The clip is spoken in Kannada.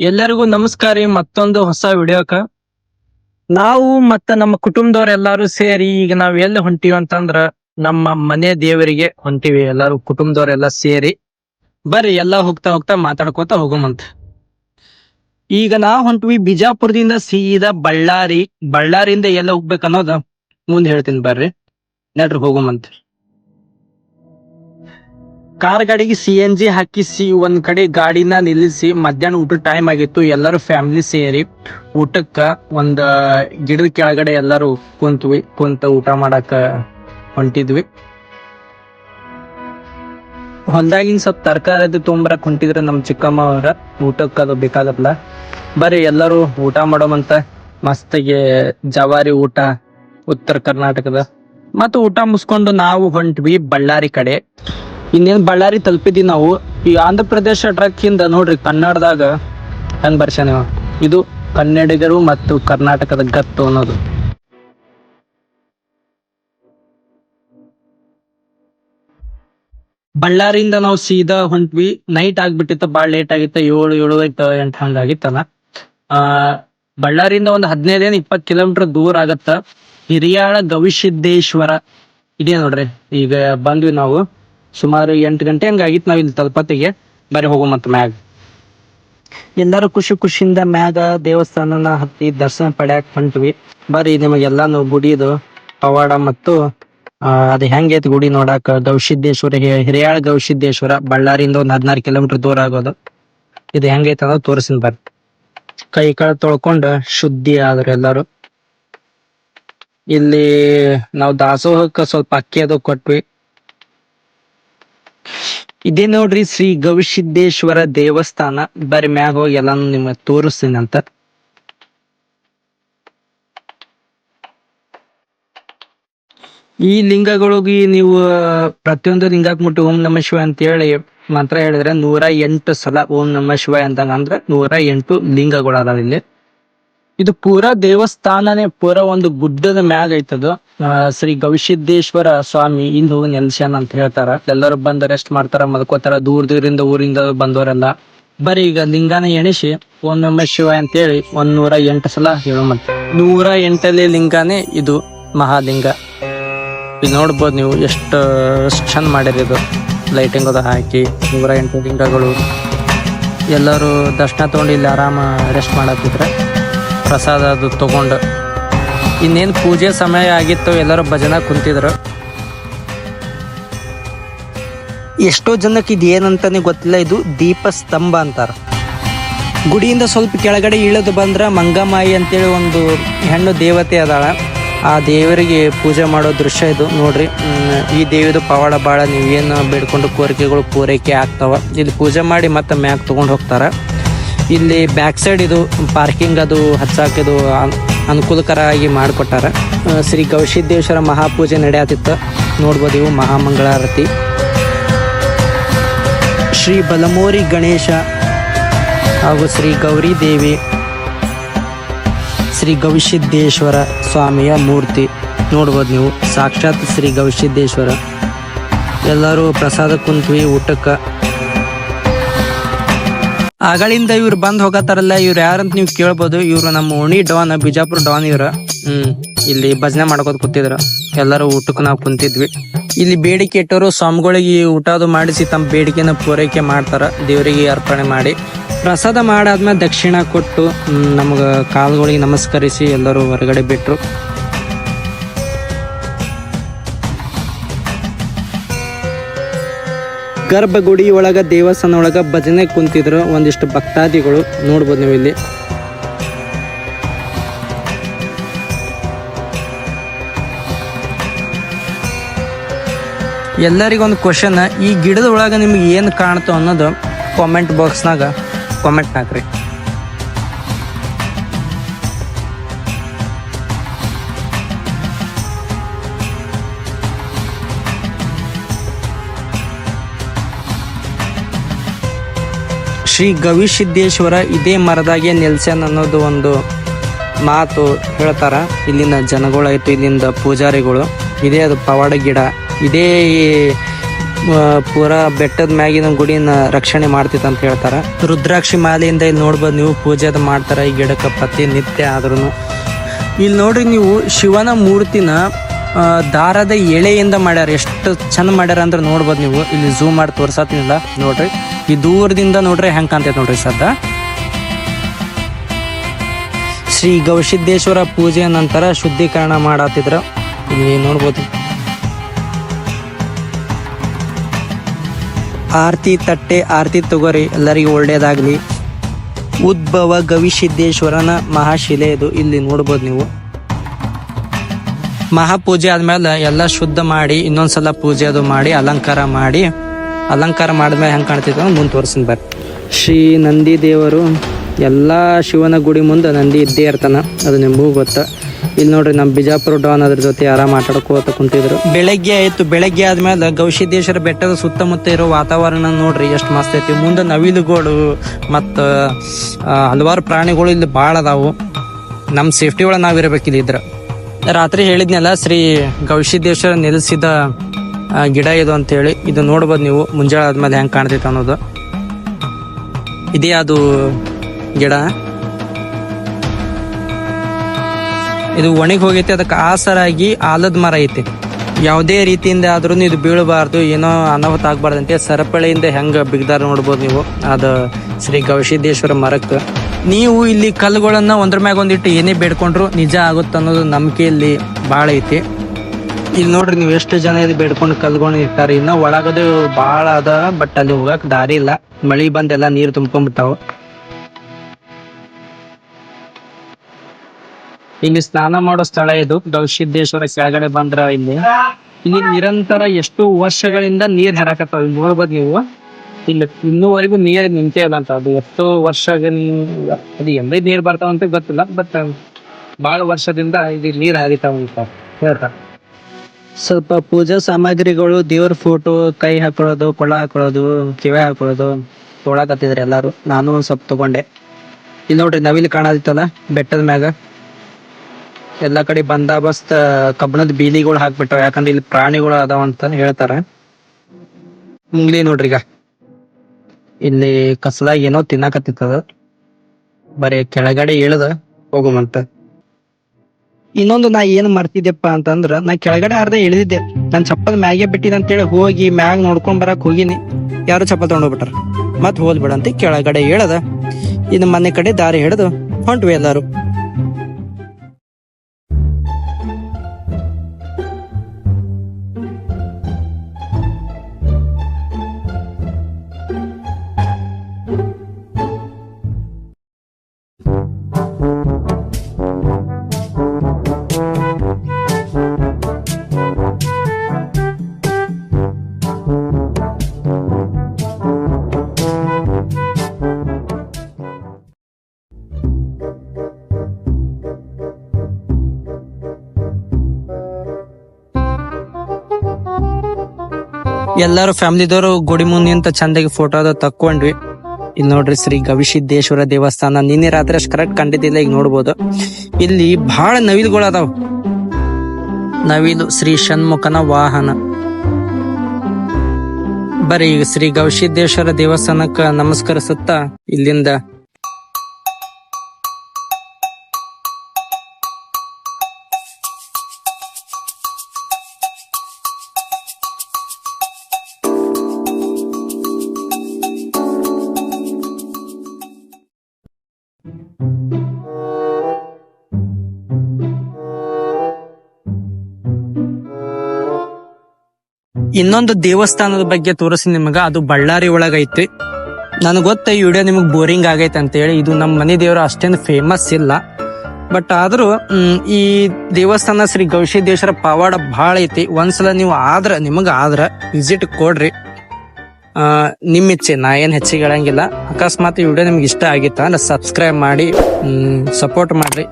ಎಲ್ಲರಿಗೂ ನಮಸ್ಕಾರ ಮತ್ತೊಂದು ಹೊಸ ವಿಡಿಯೋಕ. ನಾವು ಮತ್ತ ನಮ್ಮ ಕುಟುಂಬದವ್ರೆಲ್ಲಾರು ಸೇರಿ ಈಗ ನಾವ್ ಎಲ್ಲಿ ಹೊಂಟಿವಿ ಅಂತಂದ್ರ ನಮ್ಮ ಮನೆ ದೇವರಿಗೆ ಹೊಂಟಿವಿ, ಎಲ್ಲಾರು ಕುಟುಂಬದವ್ರೆಲ್ಲ ಸೇರಿ. ಬರ್ರಿ, ಎಲ್ಲಾ ಹೋಗ್ತಾ ಹೋಗ್ತಾ ಮಾತಾಡ್ಕೋತ ಹೋಗುಮಂತ. ಈಗ ನಾ ಹೊಂಟಿವಿ ಬಿಜಾಪುರದಿಂದ ಸೀದಾ ಬಳ್ಳಾರಿ. ಬಳ್ಳಾರಿಯಿಂದ ಎಲ್ಲ ಹೋಗ್ಬೇಕನ್ನೋದ ಮುಂದ್ ಹೇಳ್ತೀನಿ ಬರ್ರಿ. ನಡ್ರಿ, ಹೋಗುಮಂತ. ಕಾರ್ ಗಾಡಿಗೆ ಸಿ ಎನ್ ಜಿ ಹಾಕಿಸಿ ಒಂದ್ ಕಡೆ ಗಾಡಿನ ನಿಲ್ಲಿಸಿ ಮಧ್ಯಾಹ್ನ ಊಟದ ಟೈಮ್ ಆಗಿತ್ತು. ಎಲ್ಲರೂ ಫ್ಯಾಮಿಲಿ ಸೇರಿ ಊಟಕ್ಕ ಒಂದ್ ಗಿಡದ ಕೆಳಗಡೆ ಎಲ್ಲರೂ ಕುಂತ್ವಿ. ಕುಂತ ಊಟ ಮಾಡಾಕ ಹೊಂಟಿದ್ವಿ. ಹೊಲ್ದಾಗಿನ್ ಸ್ವಲ್ಪ ತರಕಾರಿ ಅದು ಕುಂಟಿದ್ರ ಹೊಂಟಿದ್ರ ನಮ್ ಚಿಕ್ಕಮ್ಮ ಅವ್ರ. ಊಟಕ್ಕ ಅದು ಬೇಕಾಗತ್ತಲ್ಲ. ಬರ್ರಿ ಎಲ್ಲರೂ ಊಟ ಮಾಡೋಮಂತ ಮಸ್ತಿಗೆ ಜವಾರಿ ಊಟ ಉತ್ತರ ಕರ್ನಾಟಕದ. ಮತ್ತ ಊಟ ಮುಸ್ಕೊಂಡು ನಾವು ಹೊಂಟ್ವಿ ಬಳ್ಳಾರಿ ಕಡೆ. ಇನ್ನೇನ್ ಬಳ್ಳಾರಿ ತಲುಪಿದ್ವಿ ನಾವು. ಈ ಆಂಧ್ರ ಪ್ರದೇಶ ಟ್ರಕ್ ಇಂದ ನೋಡ್ರಿ ಕನ್ನಡದಾಗ ಹೆಂಗ್ ಬರ್ಸ್ಯಾನ ಇದು ಕನ್ನಡಿಗರು ಮತ್ತು ಕರ್ನಾಟಕದ ಗತ್ತು ಅನ್ನೋದು. ಬಳ್ಳಾರಿಯಿಂದ ನಾವು ಸೀದಾ ಹೊಂಟ್ವಿ. ನೈಟ್ ಆಗ್ಬಿಟ್ಟಿತ್ತು, ಬಾಳ ಲೇಟ್ ಆಗಿತ್ತ. ಏಳು ಏಳು ಐತ ಎಂಟು ಹಂಗಾಗಿತ್ತಲ್ಲ ಆ, ಬಳ್ಳಾರಿಯಿಂದ ಒಂದು ಹದಿನೈದೇನು ಇಪ್ಪತ್ತು ಕಿಲೋಮೀಟರ್ ದೂರ ಆಗತ್ತ. ಹಿರಿಯಾಳ ಗವಿಸಿದ್ದೇಶ್ವರ. ಇದೆ ನೋಡ್ರಿ. ಈಗ ಬಂದ್ವಿ ನಾವು. ಸುಮಾರು ಎಂಟು ಗಂಟೆ ಹಂಗಾಗಿತ್ತು ನಾವ್ ಇಲ್ಲಿ ತಲುಪತ್ತಿಗೆ ಬರೀ ಹೋಗೋ ಮತ್ತ ಮ್ಯಾಗ. ಎಲ್ಲರೂ ಖುಷಿ ಖುಷಿಯಿಂದ ಮ್ಯಾಗ ದೇವಸ್ಥಾನನ ಹತ್ತಿ ದರ್ಶನ ಪಡ್ಯಾಕ್ ಹೊಂಟ್ವಿ. ಬರೀ ನಿಮಗೆಲ್ಲಾನು ಗುಡಿದು ಪವಾಡ ಮತ್ತು ಆ, ಅದ್ ಹೆಂಗೈತಿ ಗುಡಿ ನೋಡಾಕ? ಗವಿಸಿದ್ದೇಶ್ವರ ಹಿ- ಹಿರಿಯಾಳ ಗವಿಸಿದ್ದೇಶ್ವರ ಬಳ್ಳಾರಿಯಿಂದ ಒಂದ್ ಹದಿನಾರು ಕಿಲೋಮೀಟರ್ ದೂರ ಆಗೋದು. ಇದು ಹೆಂಗೈತೆ ಅನ್ನೋದು ತೋರಿಸಿನ ಬರ್ರಿ. ಕೈ ಕಾಳ ತೊಳ್ಕೊಂಡ ಶುದ್ಧಿ ಆದ್ರ ಎಲ್ಲಾರು. ಇಲ್ಲಿ ನಾವು ದಾಸೋಹಕ್ಕ ಸ್ವಲ್ಪ ಅಕ್ಕಿ ಅದು ಕೊಟ್ವಿ. ಇದೇ ನೋಡ್ರಿ ಶ್ರೀ ಗವಿಸಿದ್ದೇಶ್ವರ ದೇವಸ್ಥಾನ. ಬರ್ರಿ ಮ್ಯಾಗ ಹೋಗಿ ಎಲ್ಲಾನು ನಿಮಗೆ ತೋರಿಸ್ತೀನಿ ಅಂತ. ಈ ಲಿಂಗಗಳಿಗೆ ನೀವು, ಪ್ರತಿಯೊಂದು ಲಿಂಗಕ್ಕೆ ಮುಟ್ಟಿ ಓಂ ನಮ ಶಿವ ಅಂತ ಹೇಳಿ ಮಂತ್ರ ಹೇಳಿದ್ರೆ ನೂರ ಎಂಟು ಸಲ ಓಂ ನಮ ಶಿವ ಅಂತ ಅಂದ್ರೆ ನೂರ ಎಂಟು ಲಿಂಗಗಳು ಇಲ್ಲಿ. ಇದು ಪೂರಾ ದೇವಸ್ಥಾನನೇ, ಪೂರಾ ಒಂದು ಗುಡ್ಡದ ಮ್ಯಾಗ ಐತದು. ಶ್ರೀ ಗವಿಸಿದ್ದೇಶ್ವರ ಸ್ವಾಮಿ ಇಂದು ನೆಲ್ಸ್ಯಾನ ಅಂತ ಹೇಳ್ತಾರ. ಎಲ್ಲರೂ ಬಂದು ರೆಸ್ಟ್ ಮಾಡ್ತಾರ, ಮಲ್ಕೋತಾರ, ದೂರ ದೂರಿಂದ ಊರಿಂದ ಬಂದವರೆಲ್ಲ. ಬರೀ ಈಗ ಲಿಂಗನ ಎಣಿಸಿ, ಓಂ ಶಿವ ಅಂತ ಹೇಳಿ ಒಂದ್ ನೂರ ಎಂಟು ಸಲ ಹೇಳೋ ಮತ್ತೆ. ನೂರ ಎಂಟನೇ ಲಿಂಗನೇ ಇದು ಮಹಾಲಿಂಗ. ಇದು ನೋಡ್ಬೋದು ನೀವು ಎಷ್ಟು ಚಂದ ಮಾಡಿರಿ ಇದು. ಲೈಟಿಂಗ್ ಅದ ಹಾಕಿ, ನೂರ ಎಂಟು ಲಿಂಗಗಳು. ಎಲ್ಲರೂ ದರ್ಶನ ತಗೊಂಡು ಇಲ್ಲಿ ಆರಾಮ ರೆಸ್ಟ್ ಮಾಡತ್ತಿದ್ರೆ. ಪ್ರಸಾದ ಅದು ತಗೊಂಡು. ಇನ್ನೇನು ಪೂಜೆ ಸಮಯ ಆಗಿತ್ತು ಎಲ್ಲರೂ ಭಜನ ಕುಂತಿದ್ರು. ಎಷ್ಟೋ ಜನಕ್ಕೆ ಇದು ಏನಂತಾನೆ ಗೊತ್ತಿಲ್ಲ, ಇದು ದೀಪ ಸ್ತಂಭ ಅಂತಾರ. ಗುಡಿಯಿಂದ ಸ್ವಲ್ಪ ಕೆಳಗಡೆ ಇಳಿದು ಬಂದ್ರ ಮಂಗಮಾಯಿ ಅಂತೇಳಿ ಒಂದು ಹೆಣ್ಣು ದೇವತೆ ಅದಾಳ. ಆ ದೇವರಿಗೆ ಪೂಜೆ ಮಾಡೋ ದೃಶ್ಯ ಇದು, ನೋಡ್ರಿ. ಈ ದೇವಿದು ಪವಾಡ ಬಾಳ, ನೀವೇನು ಬೇಡ್ಕೊಂಡು ಕೋರಿಕೆಗಳು ಪೂರೈಕೆ ಆಗ್ತಾವ. ಇಲ್ಲಿ ಪೂಜೆ ಮಾಡಿ ಮತ್ತೆ ಮ್ಯಾಕ್ ತೊಗೊಂಡು ಹೋಗ್ತಾರ. ಇಲ್ಲಿ ಬ್ಯಾಕ್ ಸೈಡ್ ಇದು ಪಾರ್ಕಿಂಗ್ ಅದು ಹಚ್ಚಾಕಿದು ಅನುಕೂಲಕರ ಆಗಿ ಮಾಡಿಕೊಟ್ಟಾರ. ಶ್ರೀ ಗವಿಸಿದ್ದೇಶ್ವರ ಮಹಾಪೂಜೆ ನಡೆಯತ್ತಿತ್ತು. ನೋಡ್ಬೋದು ಇವು ಮಹಾಮಂಗಳಾರತಿ. ಶ್ರೀ ಬಲಮೋರಿ ಗಣೇಶ ಹಾಗೂ ಶ್ರೀ ಗೌರಿ ದೇವಿ, ಶ್ರೀ ಗವಿಸಿದ್ದೇಶ್ವರ ಸ್ವಾಮಿಯ ಮೂರ್ತಿ. ನೋಡ್ಬೋದು ನೀವು. ಸಾಕ್ಷಾತ್ ಶ್ರೀ ಗವಿಸಿದ್ದೇಶ್ವರ. ಎಲ್ಲರೂ ಪ್ರಸಾದ ಕುಂತ್ವಿ ಊಟಕ್ಕೆ. ಆಗಳಿಂದ ಇವ್ರು ಬಂದ್ ಹೋಗತ್ತಾರಲ್ಲ, ಇವ್ರು ಯಾರಂತ ನೀವು ಕೇಳ್ಬೋದು. ಇವ್ರು ನಮ್ಮ ಓಣಿ ಡಾನ್, ಬಿಜಾಪುರ ಡಾನ್ ಇವ್ರ. ಹ್ಮ್, ಇಲ್ಲಿ ಭಜನೆ ಮಾಡ್ಕೋತ ಕೂತಿದ್ರು. ಎಲ್ಲರೂ ಊಟಕ್ಕೆ ನಾವು ಕುಂತಿದ್ವಿ. ಇಲ್ಲಿ ಬೇಡಿಕೆ ಇಟ್ಟವರು ಸ್ವಾಮಿಗಳಿಗೆ ಊಟ ಅದು ಮಾಡಿಸಿ ತಮ್ಮ ಬೇಡಿಕೆನ ಪೂರೈಕೆ ಮಾಡ್ತಾರ. ದೇವರಿಗೆ ಅರ್ಪಣೆ ಮಾಡಿ. ಪ್ರಸಾದ ಮಾಡಾದ್ಮೇಲೆ ದಕ್ಷಿಣ ಕೊಟ್ಟು ನಮ್ಗ ಕಾಲುಗಳಿಗೆ ನಮಸ್ಕರಿಸಿ ಎಲ್ಲರೂ ಹೊರಗಡೆ ಬಿಟ್ರು. ಗರ್ಭಗುಡಿ ಒಳಗ ದೇವಸ್ಥಾನ ಒಳಗ ಭಜನೆ ಕುಂತಿದ್ರು ಒಂದಿಷ್ಟು ಭಕ್ತಾದಿಗಳು. ನೋಡ್ಬೋದು ನೀವು ಇಲ್ಲಿ. ಎಲ್ಲರಿಗೊಂದು ಕ್ವಶನ್ ಈ ಗಿಡದ ಒಳಗ ನಿಮ್ಗೆ ಏನು ಕಾಣ್ತೋ ಅನ್ನೋದು ಕಾಮೆಂಟ್ ಬಾಕ್ಸ್ನಾಗ ಕಾಮೆಂಟ್ ಹಾಕ್ರಿ. ಶ್ರೀ ಗವಿಸಿದ್ದೇಶ್ವರ ಇದೇ ಮರದಾಗೆ ನಿಲ್ಸ್ಯಾನ ಅನ್ನೋದು ಒಂದು ಮಾತು ಹೇಳ್ತಾರ. ಇಲ್ಲಿನ ಜನಗಳಾಯ್ತು, ಇಲ್ಲಿಂದ ಪೂಜಾರಿಗಳು. ಇದೇ ಅದು ಪವಾಡ ಗಿಡ. ಇದೇ ಪೂರಾ ಬೆಟ್ಟದ ಮ್ಯಾಗಿನ ಗುಡಿನ ರಕ್ಷಣೆ ಮಾಡ್ತಿತ್ತು ಅಂತ ಹೇಳ್ತಾರ. ರುದ್ರಾಕ್ಷಿ ಮಾಲೆಯಿಂದ ಇಲ್ಲಿ ನೋಡ್ಬೋದು ನೀವು ಪೂಜೆ ಅದು ಮಾಡ್ತಾರ ಈ ಗಿಡಕ್ಕೆ ಪ್ರತಿ ನಿತ್ಯ ಆದ್ರೂ ಇಲ್ಲಿ ನೋಡ್ರಿ ನೀವು ಶಿವನ ಮೂರ್ತಿನ ದಾರದ ಎಳೆಯಿಂದ ಮಾಡ್ಯಾರ. ಎಷ್ಟು ಚಂದ ಮಾಡ್ಯಾರ ಅಂದ್ರೆ ನೋಡ್ಬೋದು ನೀವು. ಇಲ್ಲಿ ಝೂಮ್ ಮಾಡಿ ತೋರ್ಸತ್ತಿಲ್ಲ ನೋಡ್ರಿ. ಈ ದೂರದಿಂದ ನೋಡ್ರಿ ಹೆಂಗ್ ಕಾಣ್ತೈತೆ ನೋಡ್ರಿ ಸದ್ದ ಶ್ರೀ ಗವಿಸಿದ್ದೇಶ್ವರ ಪೂಜೆ ನಂತರ ಶುದ್ಧೀಕರಣ ಮಾಡತ್ತಿದ್ರ ಇಲ್ಲಿ ನೋಡ್ಬೋದು? ಆರತಿ ತಟ್ಟೆ, ಆರತಿ ತಗೋರಿ ಎಲ್ಲರಿಗೂ ಒಳ್ಳೇದಾಗ್ಲಿ. ಉದ್ಭವ ಗವಿಸಿದ್ದೇಶ್ವರನ ಮಹಾಶಿಲೆ ಇದು. ಇಲ್ಲಿ ನೋಡ್ಬೋದು ನೀವು. ಮಹಾಪೂಜೆ ಆದ್ಮೇಲೆ ಎಲ್ಲ ಶುದ್ಧ ಮಾಡಿ, ಇನ್ನೊಂದ್ಸಲ ಪೂಜೆ ಅದು ಮಾಡಿ, ಅಲಂಕಾರ ಮಾಡಿ. ಅಲಂಕಾರ ಮಾಡಿದ್ಮೇಲೆ ಹೆಂಗೆ ಕಾಣ್ತಿತ್ತು ಮುಂದೆ ತೋರಿಸ್ತೀನಿ ಬರ್ರಿ. ಶ್ರೀ ನಂದಿ ದೇವರು ಎಲ್ಲ ಶಿವನ ಗುಡಿ ಮುಂದೆ ನಂದಿ ಇದ್ದೇ ಇರ್ತಾನ ಅದು ನಿಮಗೂ ಗೊತ್ತ. ಇಲ್ಲಿ ನೋಡ್ರಿ ನಮ್ಮ ಬಿಜಾಪುರ ಡಾನ್ ಅದ್ರ ಜೊತೆ ಯಾರ ಆಟಾಡ್ಕೋತ ಕುಂತಿದ್ರು. ಬೆಳಗ್ಗೆ ಆಯ್ತು ಬೆಳಗ್ಗೆ ಆದ್ಮೇಲೆ ಗವಿಸಿದ್ದೇಶ್ವರ ಬೆಟ್ಟದ ಸುತ್ತಮುತ್ತ ಇರೋ ವಾತಾವರಣ ನೋಡ್ರಿ ಎಷ್ಟು ಮಸ್ತ್ ಐತಿ. ಮುಂದೆ ನವಿಲುಗಳು ಮತ್ತು ಹಲವಾರು ಪ್ರಾಣಿಗಳು ಇಲ್ಲಿ ಭಾಳ ಅದಾವು. ನಮ್ಮ ಸೇಫ್ಟಿ ಒಳಗೆ ನಾವು ಇದ್ರ. ರಾತ್ರಿ ಹೇಳಿದ್ನಲ್ಲ ಶ್ರೀ ಗವಿಸಿದ್ದೇಶ್ವರ ನಿಲ್ಸಿದ ಆ, ಗಿಡ ಇದು ಅಂತ ಹೇಳಿ ಇದು ನೋಡ್ಬೋದು ನೀವು. ಮುಂಜಾನೆ ಆದ್ಮೇಲೆ ಹೆಂಗ್ ಕಾಣ್ತೈತೆ ಅನ್ನೋದು. ಇದೇ ಅದು ಗಿಡ. ಇದು ಒಣಗಿ ಹೋಗೈತೆ. ಅದಕ್ಕೆ ಆಸರಾಗಿ ಆಲದ ಮರ ಐತೆ. ಯಾವುದೇ ರೀತಿಯಿಂದ ಆದ್ರೂ ಇದು ಬೀಳಬಾರ್ದು. ಏನೋ ಅನಾಹುತ ಆಗ್ಬಾರ್ದಂತೆ. ಸರಪಳಿಯಿಂದ ಹೆಂಗ ಬಿಗ್ದಾರ ನೋಡ್ಬೋದು ನೀವು. ಅದು ಶ್ರೀ ಗವಿಸಿದ್ದೇಶ್ವರ ಮರಕ್ಕೆ. ನೀವು ಇಲ್ಲಿ ಕಲ್ಲುಗಳನ್ನ ಒಂದ್ರ ಮ್ಯಾಗ ಒಂದಿಟ್ಟು ಏನೇ ಬೇಡ್ಕೊಂಡ್ರು ನಿಜ ಆಗುತ್ತೆ ಅನ್ನೋದು ನಂಬಿಕೆ ಇಲ್ಲಿ ಭಾಳ ಐತಿ. ಇಲ್ಲಿ ನೋಡ್ರಿ ನೀವು ಎಷ್ಟು ಜನ ಇದು ಬೇಡ್ಕೊಂಡು ಕಲ್ಕೊಂಡು ಇರ್ತಾರೆ. ಇನ್ನ ಒಳಗದು ಬಾಳ ಅದ ಬಟ್ ಅಲ್ಲಿ ಹೋಗಕ್ ದಾರಿ ಇಲ್ಲ. ಮಳಿ ಬಂದೆಲ್ಲ ನೀರು ತುಂಬ್ಕೊಂಡ್ಬಿಟ್ಟಾವ ಇಲ್ಲಿ ಸ್ನಾನ ಮಾಡೋ ಸ್ಥಳ ಇದು. ಗವಿಸಿದ್ದೇಶ್ವರ ಕೆಳಗಡೆ ಬಂದ್ರ ಇಲ್ಲಿ. ಇಲ್ಲಿ ನಿರಂತರ ಎಷ್ಟು ವರ್ಷಗಳಿಂದ ನೀರ್ ಹರಾಕತ್ತಾವ. ನೋಡ್ಬೋದು ನೀವು. ಇಲ್ಲಿ ಇನ್ನೂವರೆಗೂ ನೀರ್ ನಿಂತೇ ಇಲ್ಲ ಅಂತ. ಅದು ಎಷ್ಟೋ ವರ್ಷ ಅದು ಎಂದ ನೀರ್ ಬರ್ತಾವ ಅಂತ ಗೊತ್ತಿಲ್ಲ ಬಟ್ ಬಹಳ ವರ್ಷದಿಂದ ಇಲ್ಲಿ ನೀರ್ ಹರಿತಾವ ಅಂತ ಹೇಳ್ತಾರೆ. ಸ್ವಲ್ಪ ಪೂಜಾ ಸಾಮಗ್ರಿಗಳು, ದೇವ್ರ ಫೋಟೋ ಕೈ ಹಾಕೊಳ್ಳೋದು, ಕೊಳ ಹಾಕೊಳ್ಳೋದು, ಕಿವೆ ಹಾಕೊಳ್ಳೋದು ತೊಳಕತ್ತಿದ್ರು ಎಲ್ಲಾರು. ನಾನು ಒಂದ್ ಸ್ವಲ್ಪ ತಗೊಂಡೆ. ಇಲ್ಲಿ ನೋಡ್ರಿ ನವಿಲ್ ಕಾಣದಿತ್ತಲ್ಲ, ಬೆಟ್ಟದ ಮ್ಯಾಗ. ಎಲ್ಲಾ ಕಡೆ ಬಂದಾಬಸ್ತ್ ಕಬ್ಬಣದ ಬೀಲಿಗಳು ಹಾಕ್ಬಿಟ್ಟಾವ. ಯಾಕಂದ್ರೆ ಇಲ್ಲಿ ಪ್ರಾಣಿಗಳು ಅದಾವ ಅಂತ ಹೇಳ್ತಾರ. ಮುಂಗ್ಲಿ ನೋಡ್ರಿ ಈಗ. ಇಲ್ಲಿ ಕಸದಾಗ ಏನೋ ತಿನ್ನಾಕತ್ತಿತ್ತದ. ಬರೀ ಕೆಳಗಡೆ ಇಳದ ಹೋಗುಮಂತ. ಇನ್ನೊಂದು ನಾ ಏನ್ ಮಾಡ್ತಿದ್ದೆಪ್ಪ ಅಂತಂದ್ರ ನಾ ಕೆಳಗಡೆ ಅರ್ಧ ಇಳಿದಿದ್ದೆ ನನ್ ಚಪ್ಪಲ್ ಮ್ಯಾಗೆ ಬಿಟ್ಟಿದ್ ಅಂತೇಳಿ ಹೋಗಿ ಮ್ಯಾಗ್ ನೋಡ್ಕೊಂಡ್ ಬರಕ್ ಹೋಗಿನಿ. ಯಾರು ಚಪ್ಪಲ್ ತಗೊಂಡೋಗ್ಬಿಟ್ರ ಮತ್ ಹೋದ್ಬಿಡಂತ ಕೆಳಗಡೆ ಹೇಳದ. ಇನ್ನು ಮನೆ ಕಡೆ ದಾರಿ ಹಿಡಿದು ಹೊಂಟ್ವಿ ಎಲ್ಲಾರು. ಎಲ್ಲಾರು ಫ್ಯಾಮಿಲಿದವರು ಗುಡಿ ಮುಂದೆ ನಿಂತ ಚಂದಾಗಿ ಫೋಟೋ ಅದ ತಕ್ಕೊಂಡ್ವಿ. ಇಲ್ಲಿ ನೋಡ್ರಿ ಶ್ರೀ ಗವಿಸಿದ್ದೇಶ್ವರ ದೇವಸ್ಥಾನ. ನಿನ್ನೆ ರಾತ್ರಿ ಅಷ್ಟು ಕರೆಕ್ಟ್ ಕಂಡಿದ್ದಿಲ್ಲ, ಈಗ ನೋಡ್ಬೋದು. ಇಲ್ಲಿ ಬಹಳ ನವಿಲುಗಳು ಅದಾವ. ನವಿಲು ಶ್ರೀ ಷಣ್ಮುಖನ ವಾಹನ. ಬರೀ ಈಗ ಶ್ರೀ ಗವಿಸಿದ್ದೇಶ್ವರ ದೇವಸ್ಥಾನಕ್ಕ ನಮಸ್ಕರಿಸುತ್ತಾ ಇಲ್ಲಿಂದ ಇನ್ನೊಂದು ದೇವಸ್ಥಾನದ ಬಗ್ಗೆ ತೋರಿಸಿ ನಿಮಗ, ಅದು ಬಳ್ಳಾರಿ ಒಳಗ ಐತಿ ನನಗೆ ಗೊತ್ತ ಈ ವಿಡಿಯೋ ನಿಮಗೆ ಬೋರಿಂಗ್ ಆಗೈತೆ ಅಂತೇಳಿ ಇದು ನಮ್ಮ ಮನೆ ದೇವರು ಅಷ್ಟೇನು ಫೇಮಸ್ ಇಲ್ಲ. ಬಟ್ ಆದ್ರೂ ಈ ದೇವಸ್ಥಾನ ಶ್ರೀ ಗವಿಸಿದ್ದೇಶ್ವರ ಪವಾಡ ಭಾಳ ಐತಿ. ಒಂದ್ಸಲ ನೀವು ಆದ್ರ, ನಿಮಗ ಆದ್ರ ವಿಸಿಟ್ ಕೊಡ್ರಿ. ಆ, ನಿಮ್ ಇಚ್ಛೆ ನಾ ಏನು ಹೆಚ್ಚಿಗೆ ಹೇಳಂಗಿಲ್ಲ. ಅಕಸ್ಮಾತ್ ಈ ವಿಡಿಯೋ ನಿಮ್ಗೆ ಇಷ್ಟ ಆಗಿತ್ತ ಅಂದ್ರೆ ಸಬ್ಸ್ಕ್ರೈಬ್ ಮಾಡಿ ಸಪೋರ್ಟ್ ಮಾಡ್ರಿ.